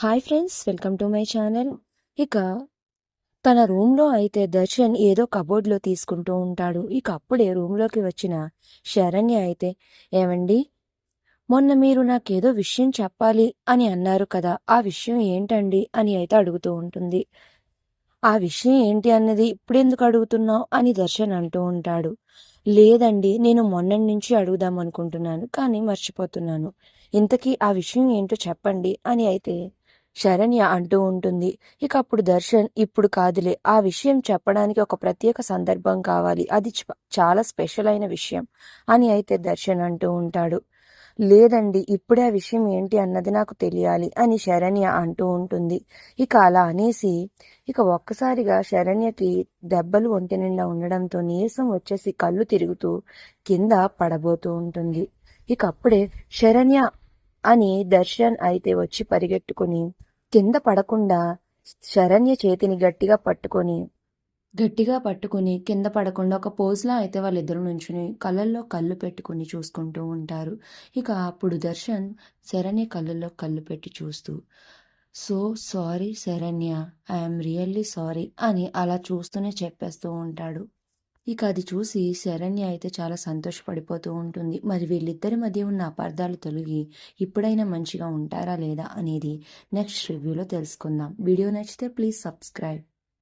Hi friends welcome to my channel. ఇక తన రూమ్లో అయితే దర్శన్ ఏదో కబోర్డ్లో తీసుకుంటూ ఉంటాడు. ఇక అప్పుడే రూమ్లోకి వచ్చిన శరణ్య అయితే ఏమండి మొన్న మీరు నాకేదో విషయం చెప్పాలి అని అన్నారు కదా ఆ విషయం ఏంటండి? అని అయితే అడుగుతూ ఉంటుంది. ఆ విషయం ఏంటి అన్నది ఇప్పుడెందుకు అడుగుతున్నావు? అని దర్శన్ అంటూ ఉంటాడు. లేదండి నేను మొన్నటి నుంచి అడుగుదాం అనుకుంటున్నాను కానీ మర్చిపోతున్నాను. ఇంతకీ ఆ విషయం ఏంటో చెప్పండి అని అయితే శరణ్య అంటూ ఉంటుంది. ఇక అప్పుడు దర్శన్ ఇప్పుడు కాదులే ఆ విషయం చెప్పడానికి ఒక ప్రత్యేక సందర్భం కావాలి. అది చాలా స్పెషల్ అయిన విషయం అని అయితే దర్శన్ అంటూ ఉంటాడు. లేదండి ఇప్పుడే ఆ విషయం ఏంటి అన్నది నాకు తెలియాలి అని శరణ్య అంటూ ఉంటుంది. ఇక అలా అనేసి ఇక ఒక్కసారిగా శరణ్యకి దెబ్బలు ఒంటి నిండా ఉండడంతో నీరసం వచ్చేసి కళ్ళు తిరుగుతూ కింద పడబోతూ ఉంటుంది. ఇక అప్పుడే శరణ్య అని దర్శన్ అయితే వచ్చి పరిగెట్టుకుని కింద పడకుండా శరణ్య చేతిని గట్టిగా పట్టుకొని గట్టిగా పట్టుకుని కింద పడకుండా ఒక పోజ్లా అయితే వాళ్ళిద్దరు నుంచుని కళ్ళల్లో కళ్ళు పెట్టుకుని చూసుకుంటూ ఉంటారు. ఇక అప్పుడు దర్శన్ శరణ్య కళ్ళల్లో కళ్ళు పెట్టి చూస్తూ so sorry Sharanya I'm really sorry అని అలా చూస్తూనే చెప్పేస్తూ ఉంటాడు. ఇక అది చూసి శరణ్య అయితే చాలా సంతోషపడిపోతూ ఉంటుంది. మరి వీళ్ళిద్దరి మధ్య ఉన్న అపార్థాలు తొలగి ఇప్పుడైనా మంచిగా ఉంటారా లేదా అనేది నెక్స్ట్ రివ్యూలో తెలుసుకుందాం. వీడియో నచ్చితే ప్లీజ్ సబ్స్క్రైబ్